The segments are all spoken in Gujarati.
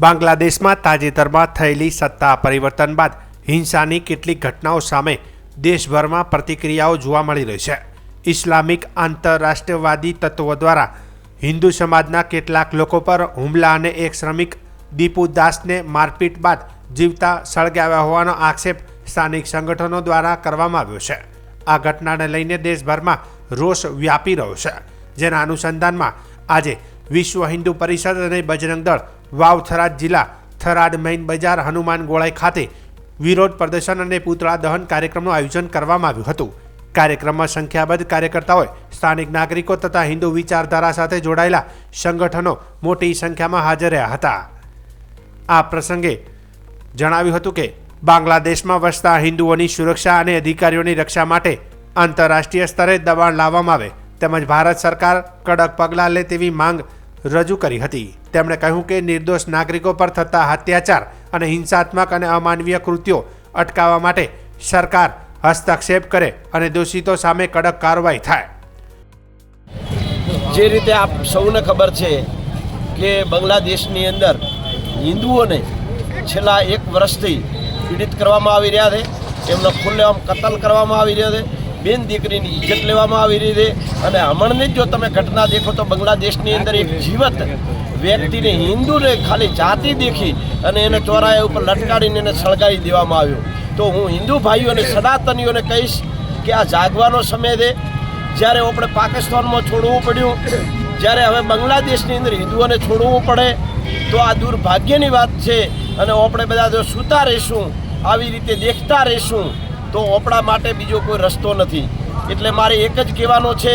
બાંગ્લાદેશમાં તાજેતરમાં થયેલી સત્તા પરિવર્તન બાદ હિંસાની કેટલીક ઘટનાઓ સામે દેશભરમાં પ્રતિક્રિયાઓ જોવા મળી રહી છે. ઇસ્લામિક આંતરરાષ્ટ્રવાદી તત્વો દ્વારા હિન્દુ સમાજના કેટલાક લોકો પર હુમલા અને એક શ્રમિક દીપુ દાસને મારપીટ બાદ જીવતા સળગાવ્યા હોવાનો આક્ષેપ સ્થાનિક સંગઠનો દ્વારા કરવામાં આવ્યો છે. આ ઘટનાને લઈને દેશભરમાં રોષ વ્યાપી રહ્યો છે. જેના અનુસંધાનમાં આજે વિશ્વ હિન્દુ પરિષદ અને બજરંગ દળ વાવ થરાદ જિલ્લા થરાદ મૈન બજાર હનુમાન ગોળાઈ ખાતે વિરોધ પ્રદર્શન અને પૂતળા દહન કાર્યક્રમનું આયોજન કરવામાં આવ્યું હતું. કાર્યક્રમમાં સંખ્યાબંધ કાર્યકર્તાઓએ સ્થાનિક નાગરિકો તથા હિન્દુ વિચારધારા સાથે જોડાયેલા સંગઠનો મોટી સંખ્યામાં હાજર રહ્યા હતા. આ પ્રસંગે જણાવ્યું હતું કે, બાંગ્લાદેશમાં વસતા હિન્દુઓની સુરક્ષા અને અધિકારીઓની રક્ષા માટે આંતરરાષ્ટ્રીય સ્તરે દબાણ લાવવામાં આવે તેમજ ભારત સરકાર કડક પગલાં લે તેવી માંગ રજૂ કરી હતી. તેમણે કહ્યું કે નિર્દોષ નાગરિકો પર થતા અત્યાચાર અને હિંસાત્મક અને અમાનવીય કૃત્યો અટકાવવા માટે સરકાર હસ્તક્ષેપ કરે અને દોષિતો સામે કડક કાર્યવાહી થાય. જે રીતે આપ સૌને ખબર છે કે બાંગ્લાદેશની અંદર હિન્દુઓને છેલ્લા એક વર્ષથી પીડિત કરવામાં આવી રહ્યા છે. એમનો ખુલ્લેઆમ કતલ કરવામાં આવી રહ્યો છે. બેન દીકરીની ઇજ્જત લેવામાં આવી રહી છે. અને હમણાંની જો તમે ઘટના દેખો તો બાંગ્લાદેશની અંદર એક જીવત વ્યક્તિને હિન્દુને ખાલી જાતિ દેખી અને એને ચોરાએ ઉપર લટકાડીને એને સળગાવી દેવામાં આવ્યો. તો હું હિન્દુ ભાઈઓ અને સનાતનીઓને કહીશ કે આ જાગવાનો સમય છે. જ્યારે આપણે પાકિસ્તાનમાં છોડવું પડ્યું, જ્યારે હવે બાંગ્લાદેશની અંદર હિન્દુઓને છોડવું પડે, તો આ દુર્ભાગ્યની વાત છે. અને આપણે બધા જો સૂતા રહીશું, આવી રીતે દેખતા રહીશું તો આપણા માટે બીજો કોઈ રસ્તો નથી. એટલે મારે એક જ કહેવાનો છે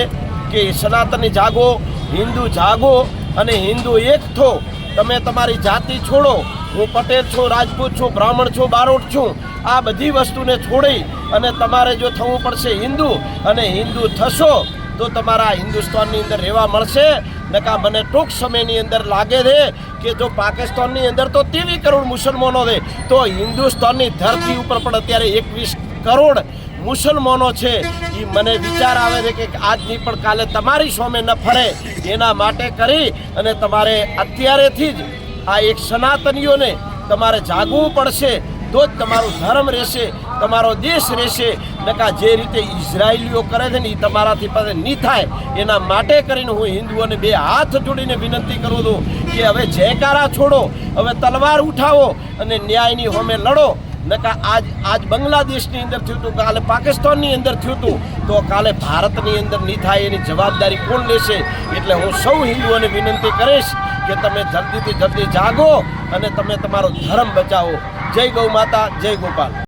કે સનાતની જાગો, હિન્દુ જાગો અને હિન્દુ એક થો. તમે તમારી જાતિ છોડો. હું પટેલ છું, રાજપૂત છું, બ્રાહ્મણ છું, બારોટ છું. આ બધી વસ્તુને છોડી અને તમારે જો થવું પડશે હિન્દુ અને હિન્દુ થશો, તો તમારા હિન્દુસ્તાનની અંદર રહેવા મળશે. નકા મને ટૂંક સમયની અંદર લાગે છે કે જો પાકિસ્તાનની અંદર તો ત્રેવીસ કરોડ મુસલમાનો છે, તો હિન્દુસ્તાનની ધરતી ઉપર પણ અત્યારે એકવીસ કરોડ મુસલમાનો છે. એ મને વિચાર આવે છે કે આજની પણ કાલે તમારી સામે ન ફરે એના માટે કરી અને તમારે અત્યારેથી જ આ એક સનાતનીઓને તમારે જાગવું પડશે. તો જ તમારું ધર્મ રહેશે, તમારો દેશ રહેશે. નકા જે રીતે ઇઝરાયલીઓ કરે છે ને એ તમારાથી પાસે નહીં થાય. એના માટે કરીને હું હિન્દુઓને બે હાથ જોડીને વિનંતી કરું છું કે હવે જયકારા છોડો, હવે તલવાર ઉઠાવો અને ન્યાયની હોમે લડો. નકા આજ આજ બાંગ્લાદેશની અંદર થયું હતું, કાલે પાકિસ્તાનની અંદર થયું હતું, તો કાલે ભારતની અંદર નહીં થાય એની જવાબદારી કોણ લેશે? એટલે હું સૌ હિન્દુઓને વિનંતી કરીશ કે તમે જલ્દીથી જલ્દી જાગો અને તમે તમારો ધર્મ બચાવો. જય ગૌ માતા, જય ગોપાલ.